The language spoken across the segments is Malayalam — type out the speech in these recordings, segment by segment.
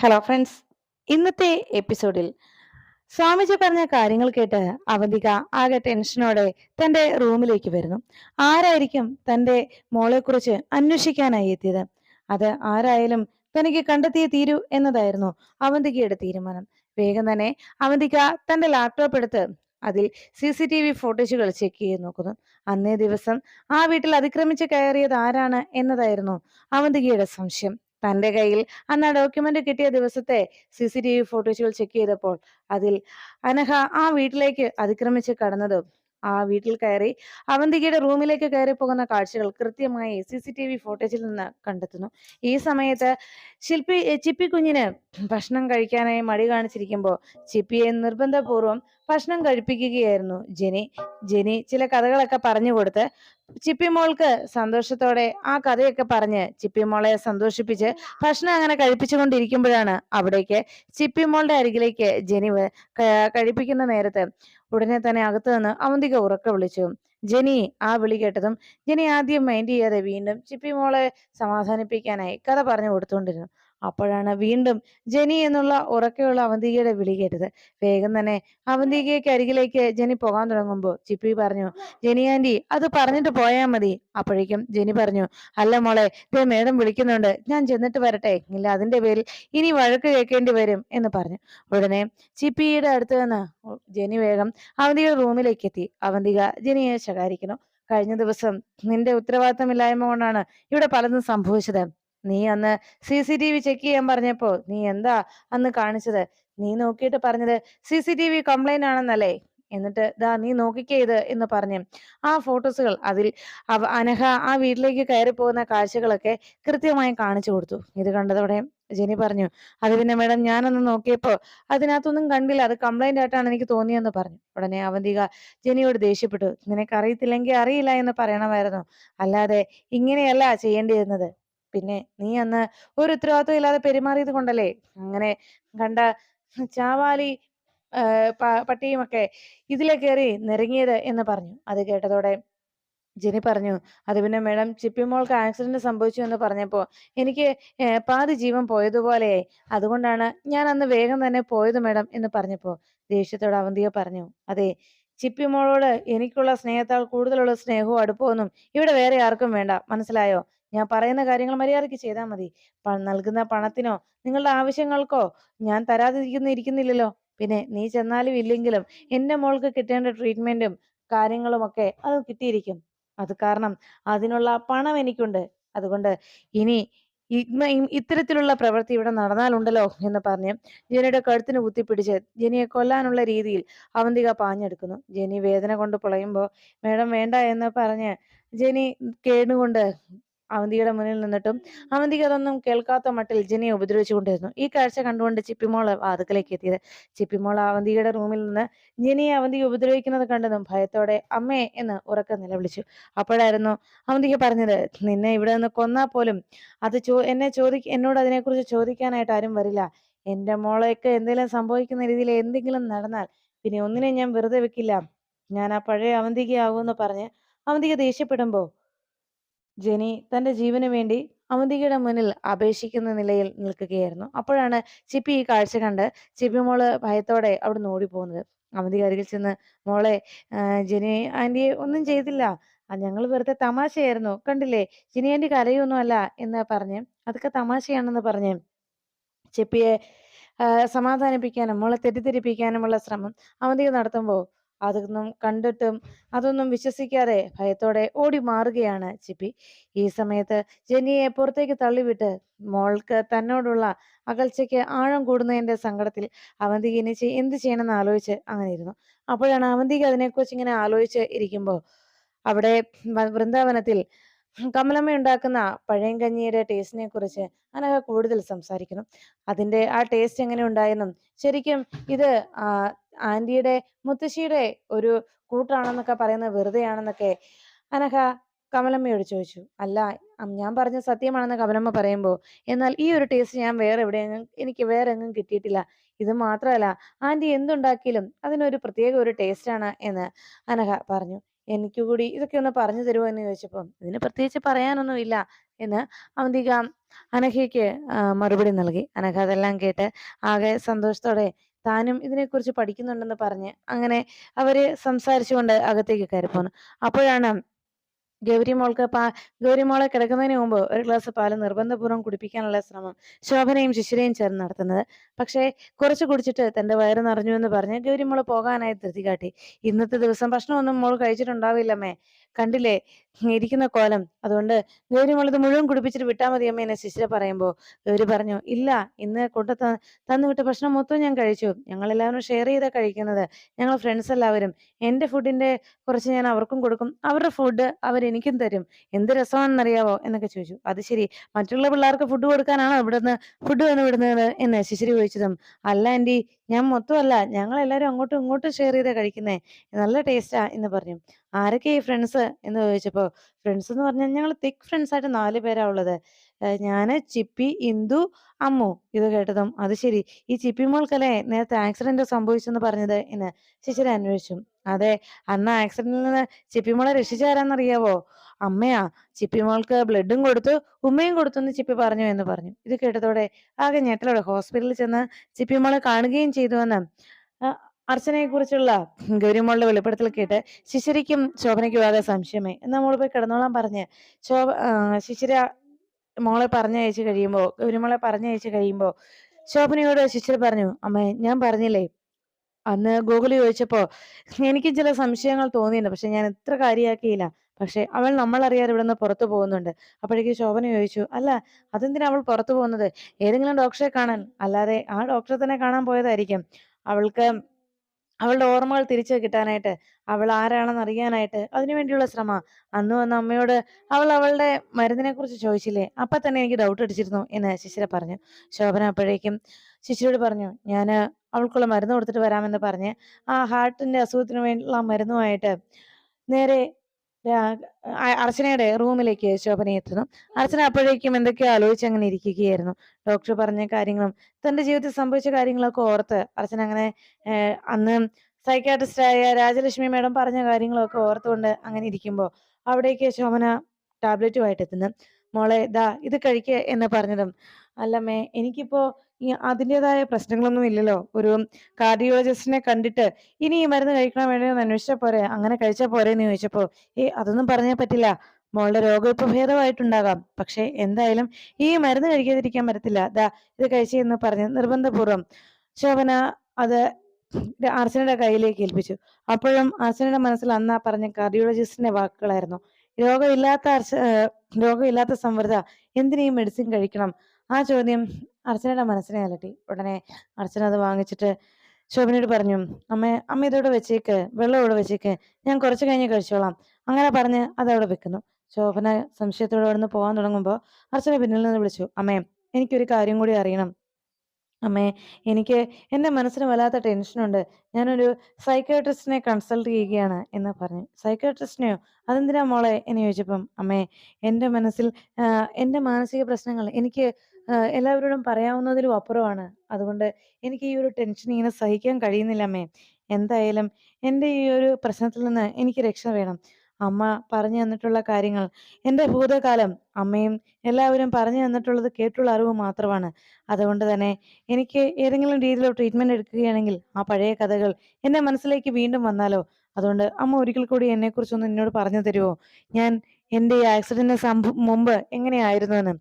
ഹലോ ഫ്രണ്ട്സ് ഇന്നത്തെ എപ്പിസോഡിൽ സ്വാമിജി പറഞ്ഞ കാര്യങ്ങൾ കേട്ട് അവന്തിക ആകെ ടെൻഷനോടെ തന്റെ റൂമിലേക്ക് വരുന്നു. ആരായിരിക്കും തന്റെ മോളെക്കുറിച്ച് അന്വേഷിക്കാനായി എത്തിയത്? അത് ആരായാലും തനിക്ക് കണ്ടെത്തിയേ തീരൂ എന്നതായിരുന്നു അവന്തികയുടെ തീരുമാനം. വേഗം തന്നെ അവന്തിക തന്റെ ലാപ്ടോപ്പ് എടുത്ത് അതിൽ സി സി ടി വി ഫോട്ടേജുകൾ ചെക്ക് ചെയ്ത് നോക്കുന്നു. അന്നേ ദിവസം ആ വീട്ടിൽ അതിക്രമിച്ച് കയറിയത് ആരാണ് എന്നതായിരുന്നു അവന്തികയുടെ സംശയം. തന്റെ കയ്യിൽ. അന്ന് ആ ഡോക്യുമെന്റ് കിട്ടിയ ദിവസത്തെ സി സി ടി വി ഫോട്ടോസുകൾ ചെക്ക് ചെയ്തപ്പോൾ അതിൽ അനഹ ആ വീട്ടിലേക്ക് അതിക്രമിച്ച് കടന്നതും. ആ വീട്ടിൽ കയറി അവന്തികയുടെ റൂമിലേക്ക് കയറി പോകുന്ന കാഴ്ചകൾ കൃത്യമായി സി സി ടി വി ഫോട്ടേജിൽ നിന്ന് കണ്ടെത്തുന്നു. ഈ സമയത്ത് ശില്പി ചിപ്പി കുഞ്ഞിന് ഭക്ഷണം കഴിക്കാനായി മടി കാണിച്ചിരിക്കുമ്പോൾ ചിപ്പിയെ നിർബന്ധപൂർവം ഭക്ഷണം കഴിപ്പിക്കുകയായിരുന്നു ജെനി. ജെനി ചില കഥകളൊക്കെ പറഞ്ഞു കൊടുത്ത് ചിപ്പിമോൾക്ക് സന്തോഷത്തോടെ ആ കഥയൊക്കെ പറഞ്ഞ് ചിപ്പിമോളെ സന്തോഷിപ്പിച്ച് ഭക്ഷണം അങ്ങനെ കഴിപ്പിച്ചുകൊണ്ടിരിക്കുമ്പോഴാണ് അവിടേക്ക് ചിപ്പിമോളുടെ അരികിലേക്ക് ജെനി കഴിപ്പിക്കുന്ന നേരത്ത് ഉടനെ തന്നെ അകത്തു നിന്ന് അവന്തിക ഉറക്കെ വിളിച്ചു. ജെനി ആ വിളി കേട്ടതും ജെനി ആദ്യം മൈൻഡ് ചെയ്യാതെ വീണ്ടും ചിപ്പിമോളെ സമാധാനിപ്പിക്കാനായി കഥ പറഞ്ഞു കൊടുത്തുകൊണ്ടിരുന്നു. അപ്പോഴാണ് വീണ്ടും ജെനി എന്നുള്ള ഉറക്കെയുള്ള അവന്തികയുടെ വിളി കേട്ടത്. വേഗം തന്നെ അവന്തികയ്ക്ക് അരികിലേക്ക് ജെനി പോകാൻ തുടങ്ങുമ്പോൾ ചിപ്പി പറഞ്ഞു ജെനി ആന്റി അത് പറഞ്ഞിട്ട് പോയാൽ മതി. അപ്പോഴേക്കും ജെനി പറഞ്ഞു അല്ല മോളെ ദേ മേഡം വിളിക്കുന്നുണ്ട്. ഞാൻ ചെന്നിട്ട് വരട്ടെ. ഇല്ല അതിന്റെ പേരിൽ ഇനി വഴക്ക് കേൾക്കേണ്ടി വരും. എന്ന് പറഞ്ഞു. ഉടനെ ചിപ്പിയുടെ അടുത്ത് നിന്ന് ജെനി വേഗം അവന്തികയുടെ റൂമിലേക്ക് എത്തി. അവന്തിക ജെനിയെ ശകാരിക്കുന്നു. കഴിഞ്ഞ ദിവസം നിന്റെ ഉത്തരവാദിത്തമില്ലായ്മ കൊണ്ടാണ് ഇവിടെ പലതും സംഭവിച്ചത്. നീ അന്ന് C C T V check ചെയ്യാൻ പറഞ്ഞപ്പോ നീ എന്താ അന്ന് കാണിച്ചത്? നീ നോക്കിയിട്ട് പറഞ്ഞത് C C T V complaint ആണെന്നല്ലേ? എന്നിട്ട് ദാ നീ നോക്കിക്കേ ഇത് എന്ന് പറഞ്ഞു. ആ ഫോട്ടോസുകൾ അതിൽ അനഹ ആ വീട്ടിലേക്ക് കയറി പോകുന്ന കാഴ്ചകളൊക്കെ കൃത്യമായി കാണിച്ചു കൊടുത്തു. ഇത് കണ്ടതോടെ ജെനി പറഞ്ഞു അത് പിന്നെ മേഡം ഞാനൊന്ന് നോക്കിയപ്പോ അതിനകത്തൊന്നും കണ്ടില്ല. അത് കംപ്ലൈന്റ് ആയിട്ടാണ് എനിക്ക് തോന്നിയെന്ന് പറഞ്ഞു. ഉടനെ അവന്തിക ജെനിയോട് ദേഷ്യപ്പെട്ടു നിനക്ക് അറിയത്തില്ലെങ്കിൽ അറിയില്ല എന്ന് പറയണമായിരുന്നു. അല്ലാതെ ഇങ്ങനെയല്ല ചെയ്യേണ്ടിയിരുന്നത്. പിന്നെ നീ അന്ന് ഒരു ഉത്തരവാദിത്വം ഇല്ലാതെ പെരുമാറിയത് കൊണ്ടല്ലേ? അങ്ങനെ കണ്ട ചാവാലി പട്ടിയുമൊക്കെ ഇതിലെ കയറി നിരങ്ങിയത് എന്ന് പറഞ്ഞു. അത് കേട്ടതോടെ ജെനി പറഞ്ഞു അത് പിന്നെ മേഡം ചിപ്പിമോൾക്ക് ആക്സിഡന്റ് സംഭവിച്ചു എന്ന് പറഞ്ഞപ്പോൾ എനിക്ക് പാതി ജീവൻ പോയതുപോലെയായി അതുകൊണ്ടാണ് ഞാൻ അന്ന് വേഗം തന്നെ പോയത് മേഡം എന്ന് പറഞ്ഞപ്പോൾ ദേഷ്യത്തോട് അവന്തിയ പറഞ്ഞു അതെ ചിപ്പിമോളോട് എനിക്കുള്ള സ്നേഹത്താൽ കൂടുതലുള്ള സ്നേഹവും അടുപ്പമൊന്നും ഇവിടെ വേറെ ആർക്കും വേണ്ട. മനസ്സിലായോ? ഞാൻ പറയുന്ന കാര്യങ്ങൾ മര്യാദയ്ക്ക് ചെയ്താൽ മതി. നൽകുന്ന പണത്തിനോ നിങ്ങളുടെ ആവശ്യങ്ങൾക്കോ ഞാൻ തരാതിരിക്കുന്ന ഇരിക്കുന്നില്ലല്ലോ. പിന്നെ നീ ചെന്നാലും ഇല്ലെങ്കിലും എന്റെ മോൾക്ക് കിട്ടേണ്ട ട്രീറ്റ്മെന്റും കാര്യങ്ങളും ഒക്കെ അത് കിട്ടിയിരിക്കും. അത് കാരണം അതിനുള്ള പണം എനിക്കുണ്ട്. അതുകൊണ്ട് ഇനി ഇത്തരത്തിലുള്ള പ്രവൃത്തി ഇവിടെ നടന്നാലുണ്ടല്ലോ എന്ന് പറഞ്ഞ് ജെനിയുടെ കഴുത്തിന് കുത്തിപ്പിടിച്ച് ജെനിയെ കൊല്ലാനുള്ള രീതിയിൽ അവന്തിക പാഞ്ഞെടുക്കുന്നു. ജെനി വേദന കൊണ്ട് പൊളയുമ്പോൾ മേഡം വേണ്ട എന്ന് പറഞ്ഞ് ജെനി കേടുകൊണ്ട് അവന്തികയുടെ മുന്നിൽ നിന്നിട്ടും അവന്തിക അതൊന്നും കേൾക്കാത്ത മട്ടിൽ ജെനിയെ ഉപദ്രവിച്ചുകൊണ്ടിരുന്നു. ഈ കാഴ്ച കണ്ടുകൊണ്ട് ചിപ്പിമോൾ വാതുക്കലേക്ക് എത്തിയത്. ചിപ്പിമോൾ അവന്തികയുടെ റൂമിൽ നിന്ന് ജെനിയെ അവന്തിക ഉപദ്രവിക്കുന്നത് കണ്ടതും ഭയത്തോടെ അമ്മേ എന്ന് ഉറക്കെ നിലവിളിച്ചു. അപ്പോഴായിരുന്നു അവന്തിക പറഞ്ഞത് നിന്നെ ഇവിടെ നിന്ന് കൊന്നാൽ പോലും അത് ചോ എന്നെ ചോദി എന്നോട് അതിനെക്കുറിച്ച് ചോദിക്കാനായിട്ട് ആരും വരില്ല. എന്റെ മോളേക്ക് എന്തെങ്കിലും സംഭവിക്കുന്ന രീതിയിൽ എന്തെങ്കിലും നടന്നാൽ പിന്നെ ഒന്നിനെ ഞാൻ വെറുതെ വെക്കില്ല. ഞാൻ ആ പഴയ അവന്തികയാകുമെന്ന് പറഞ്ഞ് അവന്തിക ദേഷ്യപ്പെടുമ്പോ ജെനി തന്റെ ജീവന് വേണ്ടി അവന്തികയുടെ മുന്നിൽ അപേക്ഷിക്കുന്ന നിലയിൽ നിൽക്കുകയായിരുന്നു. അപ്പോഴാണ് ചിപ്പി ഈ കാഴ്ച കണ്ട് ചിപ്പി മോൾ ഭയത്തോടെ അവിടുന്ന് ഓടിപ്പോകുന്നത്. അവന്തിക അരികിൽ ചെന്ന് മോളെ ജെനി ആന്റിയെ ഒന്നും ചെയ്തില്ല. ഞങ്ങൾ വെറുതെ തമാശയായിരുന്നു. കണ്ടില്ലേ? ജിനി ആന്റി കരയൊന്നും അല്ല എന്ന് പറഞ്ഞ് അതൊക്കെ തമാശയാണെന്ന് പറഞ്ഞ് ചിപ്പിയെ സമാധാനിപ്പിക്കാനും മോളെ തെറ്റിദ്ധരിപ്പിക്കാനുമുള്ള ശ്രമം അവന്തിക നടത്തുമ്പോൾ അതൊന്നും കണ്ടിട്ടും അതൊന്നും വിശ്വസിക്കാതെ ഭയത്തോടെ ഓടി മാറുകയാണ് ചിപ്പി. ഈ സമയത്ത് ജെന്നിയെ പുറത്തേക്ക് തള്ളിവിട്ട് മോൾക്ക് തന്നോടുള്ള അകൽച്ചയ്ക്ക് ആഴം കൂടുന്നതിന്റെ സങ്കടത്തിൽ അവന്തിക ഇനി എന്ത് ചെയ്യണമെന്ന് ആലോചിച്ച് അങ്ങനെ ഇരുന്നു. അപ്പോഴാണ് അവന്തിക അതിനെക്കുറിച്ച് ഇങ്ങനെ ആലോചിച്ച് ഇരിക്കുമ്പോൾ അവിടെ വൃന്ദാവനത്തിൽ കമലമ്മ ഉണ്ടാക്കുന്ന പഴയങ്കഞ്ഞിയുടെ ടേസ്റ്റിനെ കുറിച്ച് അനഘ കൂടുതൽ സംസാരിക്കുന്നു. അതിന്റെ ആ ടേസ്റ്റ് എങ്ങനെ ഉണ്ടായെന്നും ശരിക്കും ഇത് ആന്റിയുടെ മുത്തശ്ശിയുടെ ഒരു കൂട്ടാണെന്നൊക്കെ പറയുന്നത് വെറുതെയാണെന്നൊക്കെ അനഘ കമലമ്മയോട് ചോദിച്ചു. അല്ല ഞാൻ പറഞ്ഞ സത്യമാണെന്ന് കമലമ്മ പറയുമ്പോൾ എന്നാൽ ഈ ഒരു ടേസ്റ്റ് ഞാൻ വേറെ എവിടെയെങ്കിലും എനിക്ക് വേറെ എങ്ങും കിട്ടിയിട്ടില്ല. ഇത് മാത്രമല്ല ആന്റി എന്തുണ്ടാക്കിയാലും അതിനൊരു പ്രത്യേക ഒരു ടേസ്റ്റ് ആണ് എന്ന് അനഘ പറഞ്ഞു. എനിക്ക് കൂടി ഇതൊക്കെ ഒന്ന് പറഞ്ഞു തരുമോ എന്ന് ചോദിച്ചപ്പോൾ ഇതിന് പ്രത്യേകിച്ച് പറയാനൊന്നുമില്ല എന്ന് അവന്തിക അനഘയ്ക്ക് മറുപടി നൽകി. അനഘ അതെല്ലാം കേട്ട് ആകെ സന്തോഷത്തോടെ താനും ഇതിനെക്കുറിച്ച് പഠിക്കുന്നുണ്ടെന്ന് പറഞ്ഞ് അങ്ങനെ അവർ സംസാരിച്ചുകൊണ്ട് അകത്തേക്ക് കയറിപ്പോന്നു. അപ്പോഴാണ് ഗൗരി മോൾക്ക് പാ ഗൗരിമോളെ കിടക്കുന്നതിന് മുമ്പ് ഒരു ഗ്ലാസ് പാൽ നിർബന്ധപൂർവം കുടിപ്പിക്കാനുള്ള ശ്രമം ശോഭനയും ശിശിരയും ചേർന്ന് നടത്തുന്നത്. പക്ഷേ കുറച്ച് കുടിച്ചിട്ട് തന്റെ വയറ് നിറഞ്ഞു എന്ന് പറഞ്ഞ് ഗൗരിമോൾ പോകാനായി ധൃതി കാട്ടി. ഇന്നത്തെ ദിവസം ഭക്ഷണമൊന്നും മോൾ കഴിച്ചിട്ടുണ്ടാവില്ലമ്മേ. കണ്ടില്ലേ? ഇരിക്കുന്ന കോലം. അതുകൊണ്ട് ഗൗരിമോൾ ഇത് മുഴുവൻ കുടിപ്പിച്ചിട്ട് വിട്ടാൽ മതി അമ്മ എന്നെ ശിശിര പറയുമ്പോൾ ഗൗരി പറഞ്ഞു ഇല്ല ഇന്ന് കൊണ്ട തന്നു വിട്ട ഭക്ഷണം മൊത്തം ഞാൻ കഴിച്ചു. ഞങ്ങൾ എല്ലാവരും ഷെയർ ചെയ്താ കഴിക്കുന്നത്. ഞങ്ങൾ ഫ്രണ്ട്സ് എല്ലാവരും. എന്റെ ഫുഡിന്റെ കുറച്ച് ഞാൻ അവർക്കും കൊടുക്കും. അവരുടെ ഫുഡ് അവർ എനിക്കും തരും. എന്ത് രസമാണെന്നറിയാവോ? എന്നൊക്കെ ചോദിച്ചു. അത് ശരി. മറ്റുള്ള പിള്ളേർക്ക് ഫുഡ് കൊടുക്കാനാണോ ഇവിടുന്ന് ഫുഡ് വന്ന് വിടുന്നത്? എന്ന് ശിശിരി ചോദിച്ചതും അല്ല ആന്റി ഞാൻ മൊത്തമല്ല. ഞങ്ങൾ എല്ലാവരും അങ്ങോട്ടും ഇങ്ങോട്ടും ഷെയർ ചെയ്താ കഴിക്കുന്നേ. നല്ല ടേസ്റ്റാ എന്ന് പറഞ്ഞു. ആരൊക്കെ ഈ ഫ്രണ്ട്സ് എന്ന് ചോദിച്ചപ്പോ ഫ്രണ്ട്സ് എന്ന് പറഞ്ഞാൽ ഞങ്ങൾ തിക് ഫ്രണ്ട്സ് ആയിട്ട് നാല് പേരാ ഉള്ളത്. ഞാൻ ചിപ്പി ഇന്ദു അമ്മു ഇത് കേട്ടതും. അത് ശരി. ഈ ചിപ്പി മോൾക്കല്ലേ നേരത്തെ ആക്സിഡന്റ് സംഭവിച്ചെന്ന് പറഞ്ഞത് എന്ന് ശിശിര അന്വേഷിച്ചു. അതെ അന്ന് ആക്സിഡന്റിൽ നിന്ന് ചിപ്പി മോളെ രക്ഷിച്ചാരാന്നറിയാവോ അമ്മയാ ചിപ്പി മോൾക്ക് ബ്ലഡും കൊടുത്തു ഉമ്മയും കൊടുത്തു എന്ന് ചിപ്പി പറഞ്ഞു എന്ന് പറഞ്ഞു. ഇത് കേട്ടതോടെ ആകെ ഞെട്ടലോടെ ഹോസ്പിറ്റലിൽ ചെന്ന് ചിപ്പി മോളെ കാണുകയും ചെയ്തുവെന്ന് അർച്ചനയെ കുറിച്ചുള്ള ഗൗരിമോളുടെ വെളിപ്പെടുത്തൽ കേട്ട് ശിശിരിക്കും ശോഭനയ്ക്കും ആകെ സംശയമേ എന്നാൽ മോൾ പോയി കിടന്നോളാൻ പറഞ്ഞ്. ശോഭ ശിശിര മോളെ പറഞ്ഞയച്ചു കഴിയുമ്പോ ഗൗരിമോളെ പറഞ്ഞയച്ചു കഴിയുമ്പോ ശോഭനയോട് ശിശിര പറഞ്ഞു അമ്മേ ഞാൻ പറഞ്ഞില്ലേ? അന്ന് ഗൂഗിൾ ചോദിച്ചപ്പോ എനിക്ക് ചില സംശയങ്ങൾ തോന്നിയിട്ടുണ്ട്. പക്ഷെ ഞാൻ ഇത്ര കാര്യമാക്കിയില്ല പക്ഷെ അവൾ നമ്മൾ അറിയാതെ ഇവിടെ നിന്ന് പുറത്തു പോകുന്നുണ്ട്. അപ്പോഴേക്ക് ശോഭന ചോദിച്ചു അല്ല അതെന്തിനാ അവൾ പുറത്തു പോകുന്നത്? ഏതെങ്കിലും ഡോക്ടറെ കാണാൻ. അല്ലാതെ ആ ഡോക്ടറെ തന്നെ കാണാൻ പോയതായിരിക്കും. അവൾക്ക് അവളുടെ ഓർമ്മകൾ തിരിച്ചു കിട്ടാനായിട്ട് അവൾ ആരാണെന്ന് അറിയാനായിട്ട് അതിനു വേണ്ടിയുള്ള ശ്രമ. അന്ന് വന്ന അമ്മയോട് അവൾ അവളുടെ മരുന്നിനെ കുറിച്ച് ചോദിച്ചില്ലേ അപ്പൊ തന്നെ എനിക്ക് ഡൗട്ട് അടിച്ചിരുന്നു എന്ന് ശിശിര പറഞ്ഞു. ശോഭന അപ്പോഴേക്കും ശിശിരോട് പറഞ്ഞു ഞാൻ അവൾക്കുള്ള മരുന്ന് കൊടുത്തിട്ട് വരാമെന്ന് പറഞ്ഞ് ആ ഹാർട്ടിന്റെ അസുഖത്തിന് വേണ്ടിയുള്ള മരുന്നുമായിട്ട് നേരെ അർച്ചനയുടെ റൂമിലേക്ക് ശോഭന എത്തുന്നു. അർച്ചന അപ്പോഴേക്കും എന്തൊക്കെയോ ആലോചിച്ച് അങ്ങനെ ഇരിക്കുകയായിരുന്നു. ഡോക്ടർ പറഞ്ഞ കാര്യങ്ങളും തന്റെ ജീവിതത്തിൽ സംഭവിച്ച കാര്യങ്ങളൊക്കെ ഓർത്ത് അർച്ചന അങ്ങനെ അന്ന് സൈക്കാട്രിസ്റ്റായ രാജലക്ഷ്മി മേഡം പറഞ്ഞ കാര്യങ്ങളൊക്കെ ഓർത്തുകൊണ്ട് അങ്ങനെ ഇരിക്കുമ്പോൾ അവിടേക്ക് ശോഭന ടാബ്ലറ്റുമായിട്ട് എത്തുന്നു. മോളെ ദാ ഇത് കഴിക്ക എന്ന് പറഞ്ഞതും. അല്ലമ്മേ എനിക്കിപ്പോ ഈ അതിന്റെതായ പ്രശ്നങ്ങളൊന്നും ഇല്ലല്ലോ. ഒരു കാർഡിയോളജിസ്റ്റിനെ കണ്ടിട്ട് ഇനി ഈ മരുന്ന് കഴിക്കണം വേണ്ടി ഒന്ന് അന്വേഷിച്ചാൽ പോരെ അങ്ങനെ കഴിച്ചാൽ പോരെ എന്ന് ചോദിച്ചപ്പോ ഏ അതൊന്നും പറഞ്ഞാൽ പറ്റില്ല. മോളുടെ രോഗം ഭേദമായിട്ടുണ്ടാകാം പക്ഷെ എന്തായാലും ഈ മരുന്ന് കഴിക്കാതിരിക്കാൻ പറ്റത്തില്ല. ദാ ഇത് കഴിച്ചെന്ന് പറഞ്ഞ് നിർബന്ധപൂർവം ശോഭന അത് അർച്ചനയുടെ കയ്യിലേക്ക് ഏൽപ്പിച്ചു. അപ്പോഴും അർച്ചനയുടെ മനസ്സിൽ അന്നാ പറഞ്ഞ കാർഡിയോളജിസ്റ്റിന്റെ വാക്കുകളായിരുന്നു. രോഗമില്ലാത്ത അർച്ച രോഗമില്ലാത്ത സംവൃത എന്തിനീ മെഡിസിൻ കഴിക്കണം? ആ ചോദ്യം അർച്ചനയുടെ മനസ്സിനെ അലട്ടി. ഉടനെ അർച്ചന അത് വാങ്ങിച്ചിട്ട് ശോഭനയോട് പറഞ്ഞു അമ്മ അമ്മ ഇതോടെ വെച്ചേക്ക് വെള്ളം ഇവിടെ വെച്ചേക്ക് ഞാൻ കുറച്ച് കഴിഞ്ഞ് കഴിച്ചോളാം. അങ്ങനെ പറഞ്ഞ് അതവിടെ വെക്കുന്നു. ശോഭന സംശയത്തോടെ അവിടെ നിന്ന് പോകാൻ തുടങ്ങുമ്പോൾ അർച്ചന പിന്നിൽ നിന്ന് വിളിച്ചു അമ്മേ എനിക്കൊരു കാര്യം കൂടി അറിയണം. അമ്മേ എനിക്ക് എന്റെ മനസ്സിന് വല്ലാത്ത ടെൻഷനുണ്ട് ഞാനൊരു സൈക്കാട്രിസ്റ്റിനെ കൺസൾട്ട് ചെയ്യുകയാണ് എന്ന് പറഞ്ഞു. സൈക്കാട്രിസ്റ്റിനെയോ അതെന്തിനാ മോളെ എന്ന് ചോദിച്ചപ്പം അമ്മേ എന്റെ മനസ്സിൽ എന്റെ മാനസിക പ്രശ്നങ്ങൾ എനിക്ക് എല്ലാവരോടും പറയാവുന്നതിലും അപ്പുറമാണ്. അതുകൊണ്ട് എനിക്ക് ഈ ഒരു ടെൻഷൻ ഇങ്ങനെ സഹിക്കാൻ കഴിയുന്നില്ല അമ്മേ. എന്തായാലും എന്റെ ഈ ഒരു പ്രശ്നത്തിൽ നിന്ന് എനിക്ക് രക്ഷ വേണം. അമ്മ പറഞ്ഞു തന്നിട്ടുള്ള കാര്യങ്ങൾ. എന്റെ ഭൂതകാലം അമ്മയും എല്ലാവരും പറഞ്ഞു തന്നിട്ടുള്ളത് കേട്ടുള്ള അറിവ് മാത്രമാണ്. അതുകൊണ്ട് തന്നെ എനിക്ക് ഏതെങ്കിലും രീതിയിലോ ട്രീറ്റ്മെന്റ് എടുക്കുകയാണെങ്കിൽ ആ പഴയ കഥകൾ എന്റെ മനസ്സിലേക്ക് വീണ്ടും വന്നാലോ? അതുകൊണ്ട് അമ്മ ഒരിക്കൽ കൂടി എന്നെക്കുറിച്ചൊന്ന് എന്നോട് പറഞ്ഞു തരുമോ ഞാൻ എന്റെ ഈ ആക്സിഡന്റിന് സംഭവം മുമ്പ് എങ്ങനെയായിരുന്നു എന്ന്?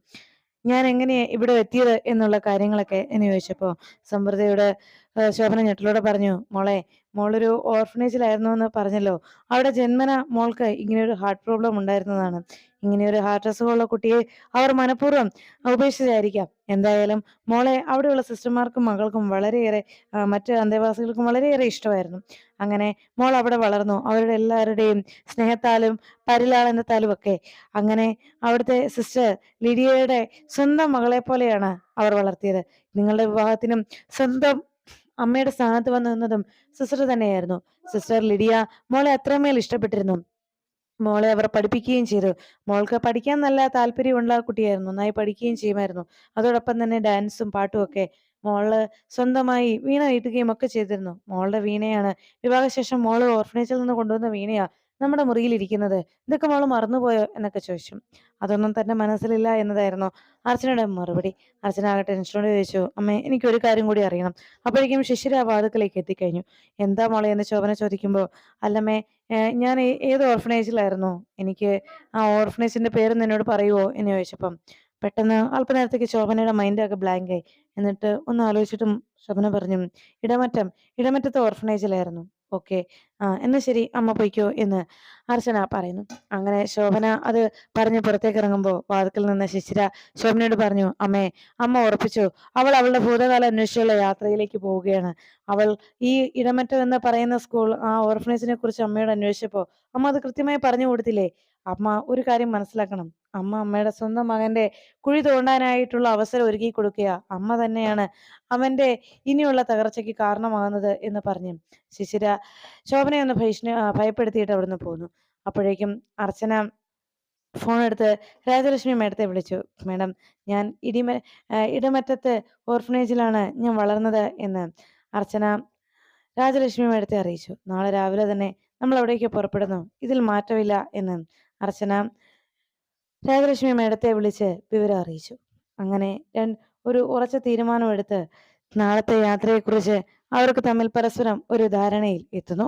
ഞാൻ എങ്ങനെ ഇവിടെ എത്തിയത് എന്നുള്ള കാര്യങ്ങളൊക്കെ എന്ന് ചോദിച്ചപ്പോൾ സമൃദ്ധയുടെ ശോഭന ഞെട്ടലോടെ പറഞ്ഞു മോളെ മോളൊരു ഓർഫനേജിലായിരുന്നു എന്ന് പറഞ്ഞല്ലോ. അവിടെ ജന്മന മോൾക്ക് ഇങ്ങനെ ഒരു ഹാർട്ട് പ്രോബ്ലം ഉണ്ടായിരുന്നതാണ്. ഇങ്ങനെ ഒരു ഹാർട്ട് അസുഖമുള്ള കുട്ടിയെ അവർ മനഃപൂർവം ഉപേക്ഷിച്ചായിരിക്കാം എന്തായാലും മോളെ അവിടെയുള്ള സിസ്റ്റർമാർക്കും മകൾക്കും വളരെയേറെ മറ്റ് അന്തേവാസികൾക്കും വളരെയേറെ ഇഷ്ടമായിരുന്നു. അങ്ങനെ മോൾ അവിടെ വളർന്നു. അവരുടെ എല്ലാവരുടെയും സ്നേഹത്താലും പരിലാളനത്താലും ഒക്കെ. അങ്ങനെ അവിടുത്തെ സിസ്റ്റർ ലിഡിയയുടെ സ്വന്തം മകളെ പോലെയാണ് അവർ വളർത്തിയത്. നിങ്ങളുടെ വിവാഹത്തിനും സ്വന്തം അമ്മയുടെ സ്ഥാനത്ത് വന്നു നിന്നതും സിസ്റ്റർ തന്നെയായിരുന്നു. സിസ്റ്റർ ലിഡിയ മോളെ അത്രമേൽ ഇഷ്ടപ്പെട്ടിരുന്നു. മോളെ അവർ പഠിപ്പിക്കുകയും ചെയ്തു. മോൾക്ക് പഠിക്കാൻ നല്ല താല്പര്യമുള്ള കുട്ടിയായിരുന്നു. നന്നായി പഠിക്കുകയും ചെയ്യുമായിരുന്നു. അതോടൊപ്പം തന്നെ ഡാൻസും പാട്ടും ഒക്കെ മോൾ സ്വന്തമായി വീണ വീട്ടുകയും ഒക്കെ ചെയ്തിരുന്നു. മോളുടെ വീണയാണ്. വിവാഹശേഷം മോൾ ഓർഫനേജിൽ നിന്ന് കൊണ്ടുവന്ന വീണയാ. നമ്മുടെ മുറിയിലിരിക്കുന്നത്? ഇതൊക്കെ മോൾ മറന്നുപോയോ? എന്നൊക്കെ ചോദിച്ചു. അതൊന്നും തന്നെ മനസ്സിലില്ല എന്നതായിരുന്നു. അർച്ചനയുടെ മറുപടി. അർച്ചന ആകെ ടെൻഷനോട് ചോദിച്ചു അമ്മ എനിക്ക് ഒരു കാര്യം കൂടി അറിയണം. അപ്പോഴേക്കും ശിശിര ആ വാതുക്കലേക്ക് എത്തിക്കഴിഞ്ഞു. എന്താ മോളെ? എന്ന് ശോഭന ചോദിക്കുമ്പോൾ അല്ലമ്മേ ഞാൻ ഏത് ഓർഫനേജിലായിരുന്നു? എനിക്ക് ആ ഓർഫനേജിന്റെ പേര് എന്നോട് പറയുവോ? എന്ന് ചോദിച്ചപ്പം പെട്ടെന്ന് അല്പനേരത്തേക്ക് ശോഭനയുടെ മൈൻഡൊക്കെ ബ്ലാങ്ക് ആയി എന്നിട്ട് ഒന്ന് ആലോചിച്ചിട്ടും ശോഭന പറഞ്ഞു ഇടമറ്റം ഇടമറ്റത്തെ ഓർഫനേജിലായിരുന്നു. ഓക്കെ. ആ എന്നാ ശരി. അമ്മ പൊയ്ക്കോ എന്ന് അർച്ചന പറയുന്നു. അങ്ങനെ ശോഭന അത് പറഞ്ഞ് പുറത്തേക്ക് ഇറങ്ങുമ്പോൾ വാതിക്കൽ നിന്ന് ശിശിര ശോഭനയോട് പറഞ്ഞു അമ്മേ അമ്മ ഉറപ്പിച്ചു. അവൾ അവളുടെ ഭൂതകാല അന്വേഷിച്ചുള്ള യാത്രയിലേക്ക് പോവുകയാണ്. അവൾ ഈ ഇടമറ്റം എന്ന് പറയുന്ന സ്കൂൾ ആ ഓർഫനേജിനെ കുറിച്ച് അമ്മയോട് അന്വേഷിച്ചപ്പോൾ അമ്മ അത് കൃത്യമായി പറഞ്ഞു കൊടുത്തില്ലേ? അമ്മ ഒരു കാര്യം മനസ്സിലാക്കണം. അമ്മ അമ്മയുടെ സ്വന്തം മകന്റെ കുഴി തോണ്ടാനായിട്ടുള്ള അവസരം ഒരുക്കി കൊടുക്കുക. അമ്മ തന്നെയാണ് അവന്റെ ഇനിയുള്ള തകർച്ചയ്ക്ക് കാരണമാകുന്നത് എന്ന് പറഞ്ഞു ശിശിര ശോഭനയെ ഒന്ന് ഭീഷണി ഭയപ്പെടുത്തിയിട്ട് അവിടുന്ന് പോന്നു. അപ്പോഴേക്കും അർച്ചന ഫോൺ എടുത്ത് രാജലക്ഷ്മി മേഡത്തെ വിളിച്ചു. മേഡം ഞാൻ ഇടിമ ഇടമറ്റത്ത് ഓർഫനേജിലാണ് ഞാൻ വളർന്നത് എന്ന് അർച്ചന രാജലക്ഷ്മി മേഡത്തെ അറിയിച്ചു. നാളെ രാവിലെ തന്നെ നമ്മൾ അവിടേക്ക് പുറപ്പെടുന്നു. ഇതിൽ മാറ്റമില്ല എന്ന് അർച്ചന രാജലക്ഷ്മി മേഡത്തെ വിളിച്ച് വിവരം അറിയിച്ചു. അങ്ങനെ ഒരു ഉറച്ച തീരുമാനമെടുത്ത് നാളത്തെ യാത്രയെക്കുറിച്ച് അവർക്ക് തമ്മിൽ പരസ്പരം ഒരു ധാരണയിൽ എത്തുന്നു.